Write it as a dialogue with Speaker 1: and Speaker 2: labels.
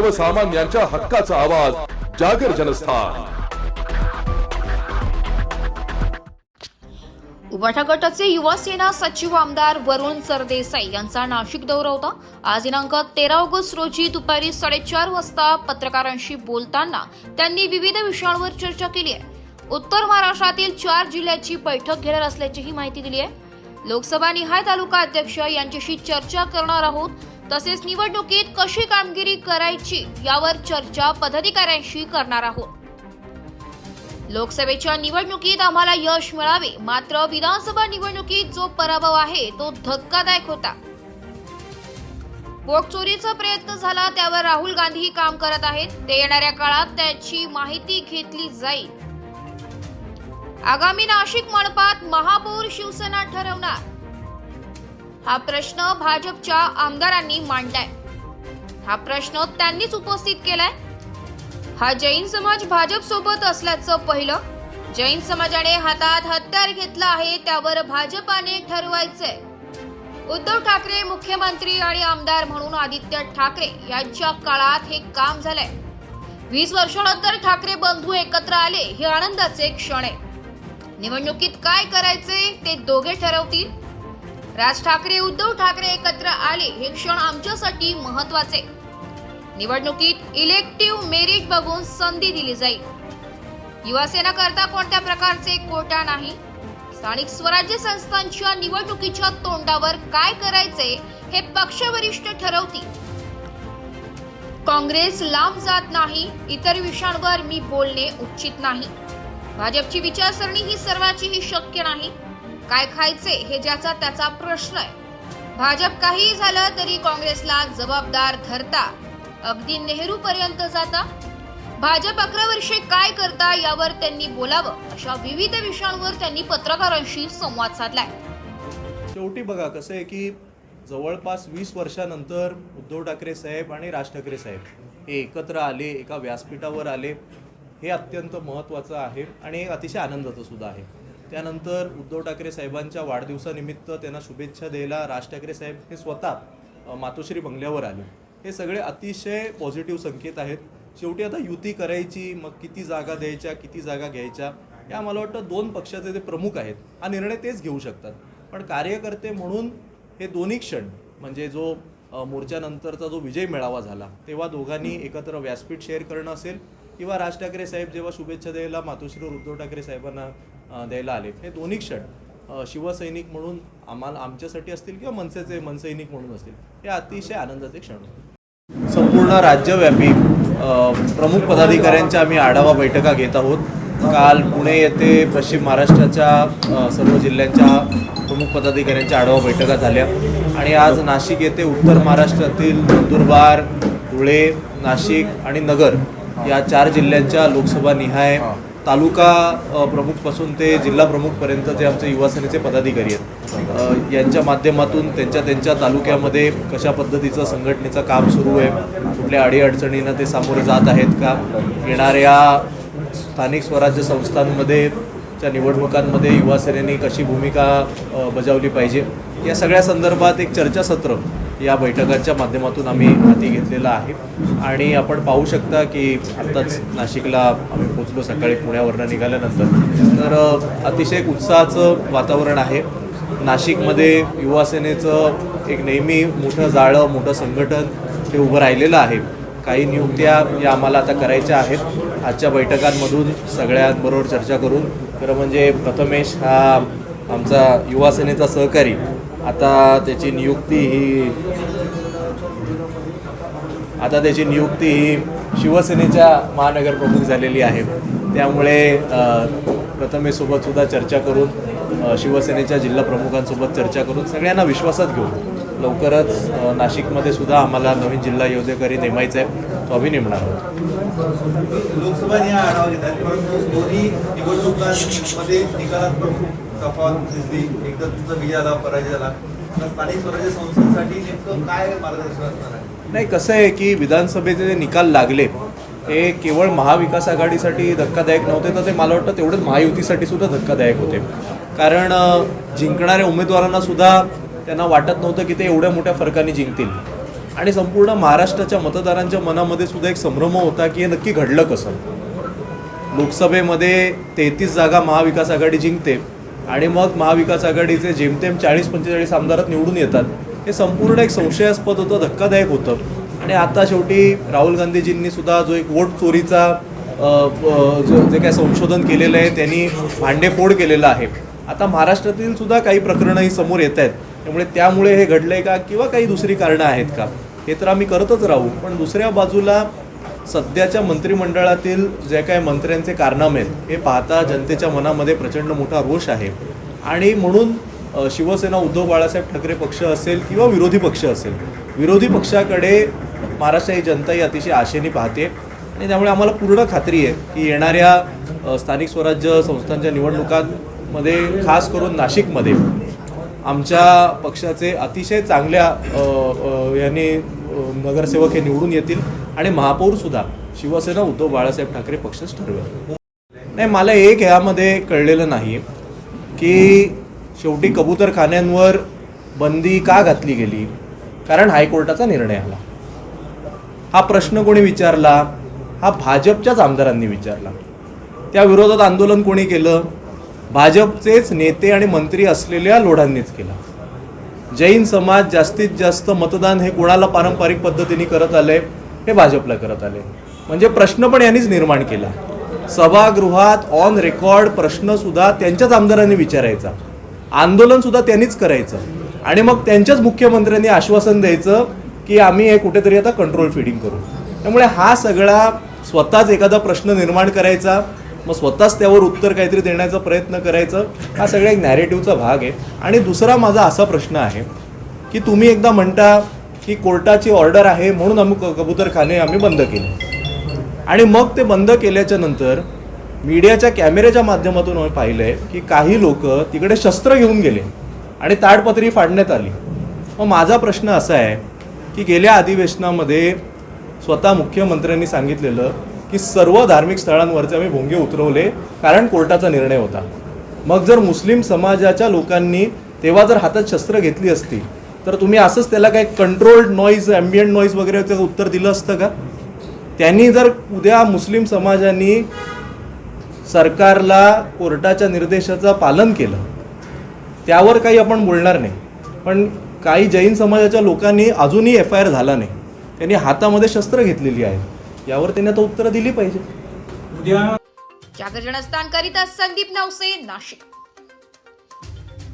Speaker 1: सर्वसामान्यांच्या हक्काचा आवाज जागर जनस्थान.
Speaker 2: उभाठा गटाचे युवा सेना सचिव आमदार वरुण सरदेसाई यांचा नाशिक दौरा होता. आज दिनांक तेरा ऑगस्ट रोजी दुपारी साडेचार वाजता पत्रकारांशी बोलताना त्यांनी विविध विषयांवर चर्चा केली आहे. उत्तर महाराष्ट्रातील चार जिल्ह्याची बैठक घेणार असल्याचीही माहिती दिली आहे. लोकसभा निहाय तालुका अध्यक्ष यांच्याशी चर्चा करणार आहोत. तसेच निवडणुकीत कशी कामगिरी करायची यावर चर्चा पदाधिकाऱ्यांशी करणार आहोत. लोकसभेच्या निवडणुकीत आम्हाला यश मिळावे मात्र विधानसभा निवडणुकीत जो पराभव आहे तो धक्कादायक होता. वोट चोरीचा प्रयत्न झाला त्यावर राहुल गांधीही काम करत आहेत. ते येणाऱ्या काळात त्याची माहिती घेतली जाईल. आगामी नाशिक मनपात महापौर शिवसेना ठरवणार. हा प्रश्न भाजपच्या आमदारांनी मांडलाय. हा प्रश्न त्यांनीच उपस्थित केलाय. हा जैन समाज भाजप सोबत असल्याचं पहिलं जैन समाजाने हातात हत्यार घेतलं आहे त्यावर भाजपाने ठरवायचंय. उद्धव ठाकरे मुख्यमंत्री आणि आमदार म्हणून आदित्य ठाकरे यांच्या काळात हे काम झालंय. वीस वर्षानंतर ठाकरे बंधू एकत्र आले हे आनंदाचे क्षण आहे. निवडणुकीत काय करायचे ते दोघे ठरवतील? राज ठाकरे उद्धव ठाकरे एकत्र आले हे क्षण आमच्यासाठी महत्त्वाचे निवडणुकीत इलेक्टिव्ह मेरिट बघून संधी दिली जाईल. युवासेना करता कोणत्या प्रकारचे कोटा नाही? स्थानिक स्वराज्य संस्थांच्या निवडणुकीच्या तोंडावर काय करायचे हे पक्षवरिष्ठ ठरवतील. काँग्रेस लांब जात नाही इतर विषयांवर मी बोलणे उचित नाही. भाजपची विचारसरणी ही सर्वांचीही शक्य नाही. काय खायचे हे ज्याचा त्याचा प्रश्न आहे. भाजप काही झालं तरी काँग्रेसला जबाबदार धरता. अगदी नेहरू पर्यंत जाता. भाजप अकरा वर्षे काय करता यावर त्यांनी बोलावं अशा विविध विषयांवर त्यांनी पत्रकारांशी संवाद साधलाय.
Speaker 3: शेवटी बघा कसं आहे की जवळपास वीस वर्षानंतर उद्धव ठाकरे साहेब आणि राज ठाकरे साहेब हे एकत्र आले एका व्यासपीठावर आले हे अत्यंत महत्त्वाचं आहे आणि अतिशय आनंदाचं सुद्धा आहे. त्यानंतर उद्धव ठाकरे साहेबांच्या वाढदिवसानिमित्त त्यांना शुभेच्छा द्यायला राज ठाकरे साहेब हे स्वतः मातोश्री बंगल्यावर आले. हे सगळे अतिशय पॉझिटिव्ह संकेत आहेत. शेवटी आता युती करायची मग किती जागा द्यायच्या किती जागा घ्यायच्या या मला वाटतं दोन पक्षाचे जे प्रमुख आहेत. हा निर्णय तेच घेऊ शकतात. पण कार्यकर्ते म्हणून हे दोन्ही क्षण म्हणजे जो मोर्चानंतरचा जो विजय मेळावा झाला तेव्हा दोघांनी एकत्र व्यासपीठ शेअर करणं असेल किंवा राज ठाकरे साहेब जेव्हा शुभेच्छा द्यायला मातोश्रीवर उद्धव ठाकरे साहेबांना द्यायला आले हे दोन्ही क्षण शिवसैनिक म्हणून आम्हाला आमच्यासाठी असतील किंवा मनसेचे मनसैनिक म्हणून असतील हे अतिशय आनंदाचे क्षण होते. संपूर्ण राज्यव्यापी प्रमुख पदाधिकाऱ्यांच्या आम्ही आढावा बैठका घेत आहोत. काल पुणे येथे पश्चिम महाराष्ट्राच्या सर्व जिल्ह्यांच्या प्रमुख पदाधिकाऱ्यांच्या आढावा बैठका झाल्या. आणि आज नाशिक येथे उत्तर महाराष्ट्रातील नंदुरबार धुळे नाशिक आणि नगर या चार जिल्ह्यांच्या लोकसभा निहाय तालुका प्रमुखपासून ते जिल्हा प्रमुखपर्यंत जे आमचे युवासेनेचे पदाधिकारी आहेत यांच्या माध्यमातून त्यांच्या त्यांच्या तालुक्यामध्ये कशा पद्धतीचं संघटनेचं काम सुरू आहे कुठल्या अडीअडचणींना ते सामोरे जात आहेत का येणाऱ्या स्थानिक स्वराज्य संस्थांमध्ये च्या निवडणुकांमध्ये युवासेनेने कशी भूमिका बजावली पाहिजे या सगळ्या संदर्भात एक चर्चासत्र या बैठकांच्या माध्यमातून आम्ही हाती घेतलेलं आहे. आणि आपण पाहू शकता की आत्ताच नाशिकला आम्ही पोचलो सकाळी पुण्यावरनं निघाल्यानंतर. तर अतिशय उत्साहाचं वातावरण आहे. नाशिकमध्ये युवासेनेचं एक नेहमी मोठं जाळं मोठं संघटन ते उभं राहिलेलं आहे. काही नियुक्त्या या आम्हाला आता करायच्या आहेत. आजच्या बैठकांमधून सगळ्यांबरोबर चर्चा करून खरं म्हणजे प्रथमेश हा आमचा युवासेनेचा सहकारी आता त्याची नियुक्ती ही आता त्याची नियुक्ती ही शिवसेनेच्या महानगरप्रमुख झालेली आहे. त्यामुळे प्रथमेसोबत सुद्धा चर्चा करून शिवसेनेच्या जिल्हा प्रमुखांसोबत चर्चा करून सगळ्यांना विश्वासात घेऊ लवकरच नाशिकमध्ये सुद्धा आम्हाला नवीन जिल्हा योद्धेकरी नेमायचा आहे तो आम्ही नेमणार आहोत.
Speaker 4: लोकसभा निवडणुकांमध्ये निकालात तफावत दिसली. एकदा तुमचा विजय झाला पराजय झाला. स्थानिक स्वराज्य संस्थांसाठी नेमकं काय मार्गदर्शन असणार आहे?
Speaker 3: नाही कसं आहे की विधानसभेचे जे निकाल लागले हे केवळ महाविकास आघाडीसाठी धक्कादायक नव्हते तर ते मला वाटतं तेवढंच महायुतीसाठी सुद्धा धक्कादायक होते. कारण जिंकणाऱ्या उमेदवारांना सुद्धा त्यांना वाटत नव्हतं की ते एवढ्या मोठ्या फरकाने जिंकतील. आणि संपूर्ण महाराष्ट्राच्या मतदारांच्या मनामध्ये सुद्धा एक संभ्रम होता की हे नक्की घडलं कसं? लोकसभेमध्ये तेहतीस जागा महाविकास आघाडी जिंकते आणि मग महाविकास आघाडीचे जेमतेम चाळीस पंचेचाळीस आमदारात निवडून येतात. हे संपूर्ण एक संशयास्पद होतं धक्कादायक होतं. आणि आता शेवटी राहुल गांधीजींनी सुद्धा जो एक वोट चोरीचा जे काय संशोधन केलेलं आहे त्यांनी भांडेफोड केलेलं आहे. आता महाराष्ट्रातील सुद्धा काही प्रकरणंही समोर येत आहेत. त्यामुळे त्यामुळे हे घडलंय का? किंवा काही दुसरी कारणं आहेत का? हे तर आम्ही करतच राहू. पण दुसऱ्या बाजूला सध्याच्या मंत्रिमंडळातील जे काही मंत्र्यांचे कारनामे आहेत हे पाहता जनतेच्या मनामध्ये प्रचंड मोठा रोष आहे. आणि म्हणून शिवसेना उद्धव बाळासाहेब ठाकरे पक्ष असेल किंवा विरोधी पक्ष असेल विरोधी पक्षाकडे महाराष्ट्राची जनता ही अतिशय आशेने पाहते. आणि त्यामुळे आम्हाला पूर्ण खात्री आहे की येणाऱ्या स्थानिक स्वराज्य संस्थांच्या निवडणुकांमध्ये खास करून नाशिकमध्ये आमच्या पक्षाचे अतिशय चांगल्या याने नगरसेवक हे निवडून येतील आणि महापौरसुद्धा शिवसेना उद्धव बाळासाहेब ठाकरे पक्षच ठरवेल. नाही मला एक ह्यामध्ये कळलेलं नाही की शेवटी कबूतरखान्यांवर बंदी का घातली गेली? कारण हायकोर्टाचा निर्णय आला. हा प्रश्न कोणी विचारला? हा भाजपच्याच आमदारांनी विचारला. त्या विरोधात आंदोलन कोणी केलं? भाजपचेच नेते आणि मंत्री असलेल्या लोढांनीच केला. जैन समाज जास्तीत जास्त मतदान हे कोणाला पारंपरिक पद्धतीने करत आले? हे भाजपला करत आले. म्हणजे प्रश्न पण यांनीच निर्माण केला. सभागृहात ऑन रेकॉर्ड प्रश्न सुद्धा त्यांच्याच आमदारांनी विचारायचा. आंदोलन सुद्धा त्यांनीच करायचं. आणि मग त्यांच्याच मुख्यमंत्र्यांनी आश्वासन द्यायचं की आम्ही हे कुठेतरी आता कंट्रोल फिडिंग करू. त्यामुळे हा सगळा स्वतःच एखादा प्रश्न निर्माण करायचा. मग स्वतःच त्यावर उत्तर काहीतरी देण्याचा प्रयत्न करायचं हा सगळ्या एक नॅरेटिव्हचा भाग आहे. आणि दुसरा माझा असा प्रश्न आहे की तुम्ही एकदा म्हणता की कोर्टाची ऑर्डर आहे म्हणून आम्ही क- कबूतरखाने आम्ही बंद केले. आणि मग ते बंद केल्याच्यानंतर मीडियाच्या कॅमेऱ्याच्या माध्यमातून आम्ही पाहिलंय की काही लोक तिकडे शस्त्र घेऊन गेले आणि ताडपत्री फाडण्यात आली. मग माझा प्रश्न असा आहे की गेल्या अधिवेशनामध्ये स्वतः मुख्यमंत्र्यांनी सांगितलेलं की सर्व धार्मिक स्थळांवरचे आम्ही भोंगे उतरवले कारण कोर्टाचा निर्णय होता. मग जर मुस्लिम समाजाच्या लोकांनी तेव्हा जर हातात शस्त्र घेतली असती तर तुम्ही असंच त्याला काही कंट्रोल्ड नॉईज ॲम्बियंट नॉईज वगैरेचं उत्तर दिलं असतं का? त्यांनी जर उद्या मुस्लिम समाजाने सरकारला कोर्टाच्या निर्देशाचं पालन केलं त्यावर काही आपण बोलणार नाही. पण काही जैन समाजाच्या लोकांनी अजूनही एफ आय आर झाला नाही. त्यांनी हातामध्ये शस्त्र घेतलेली आहेत यावर त्यांनी आता उत्तरं दिली पाहिजे.
Speaker 2: जागर जनस्थान करिता संदीप नवसे नाशिक.